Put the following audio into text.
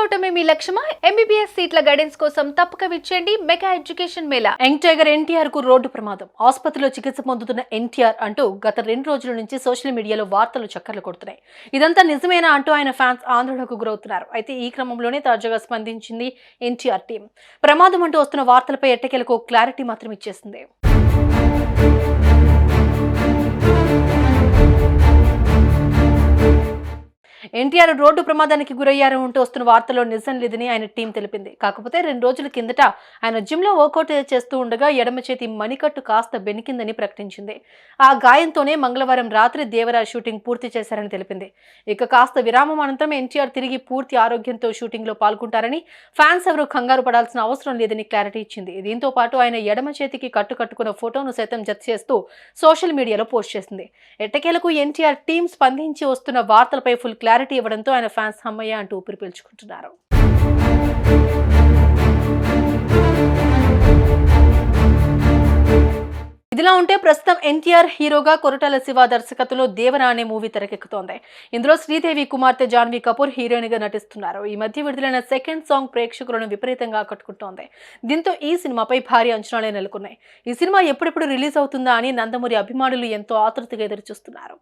కావటమే మీ లక్ష్యమా? MBBS సీట్ల guidance కోసం తప్పక విచ్చేయండి mega education mela. Young tiger ఎన్టీఆర్కు రోడ్డు ప్రమాదం. ఆసుపత్రిలో చికిత్స పొందుతున్న ఎన్టీఆర్ అంటూ గత రెండు రోజుల నుంచి సోషల్ మీడియాలో వార్తలు చక్కర్లు కొడుతున్నాయి. ఇదంతా నిజమేనా అంటూ ఆయన ఫ్యాన్స్ ఆందోళనకు గురవుతున్నారు. అయితే ఈ క్రమంలోనే తాజాగా స్పందించింది ఎన్టీఆర్ టీం. ప్రమాదం అంటూ వస్తున్న వార్తలపై ఎట్టకేలకు క్లారిటీ మాత్రం ఇచ్చేసింది. ఎన్టీఆర్ రోడ్డు ప్రమాదానికి గురయ్యారు అంటూ వస్తున్న వార్తలో నిజం లేదని ఆయన టీం తెలిపింది. కాకపోతే రెండు రోజుల కిందట ఆయన జిమ్లో వర్కౌట్ చేస్తూ ఉండగా ఎడమ చేతి మణికట్టు కాస్త బెనికిందని ప్రకటించింది. ఆ గాయంతోనే మంగళవారం రాత్రి దేవరా షూటింగ్ పూర్తి చేశారని తెలిపింది. ఇక కాస్త విరామం అనంతరం ఎన్టీఆర్ తిరిగి పూర్తి ఆరోగ్యంతో షూటింగ్లో పాల్గొంటారని ఫ్యాన్స్ ఎవరు కంగారు పడాల్సిన అవసరం లేదని క్లారిటీ ఇచ్చింది. దీంతో పాటు ఆయన ఎడమ చేతికి కట్టు కట్టుకున్న ఫోటోను సైతం జత చేస్తూ సోషల్ మీడియాలో పోస్ట్ చేసింది. ఎట్టకేలకు ఎన్టీఆర్ టీం స్పందించి వస్తున్న వార్తలపై ఫుల్ క్లారిటీ ఇవ్వడంతో ఆయన ఫ్యాన్స్ హమ్మయ్య అంటూ ఊపిరి పీల్చుకుంటున్నారు. ఇదిలా ఉంటే ప్రస్తుతం ఎన్టీఆర్ హీరోగా కొరటాల శివ దర్శకత్వంలో దేవరా అనే మూవీ తెరకెక్కుతోంది. ఇందులో శ్రీదేవి కుమార్తె జాన్వీ కపూర్ హీరోయిన్గా నటిస్తున్నారు. ఈ మధ్య విడుదలైన సెకండ్ సాంగ్ ప్రేక్షకులను విపరీతంగా ఆకట్టుకుంటోంది. దీంతో ఈ సినిమాపై భారీ అంచనాలే నెలకొన్నాయి. ఈ సినిమా ఎప్పుడెప్పుడు రిలీజ్ అవుతుందా అని నందమూరి అభిమానులు ఎంతో ఆతృతగా ఎదురుచూస్తున్నారు.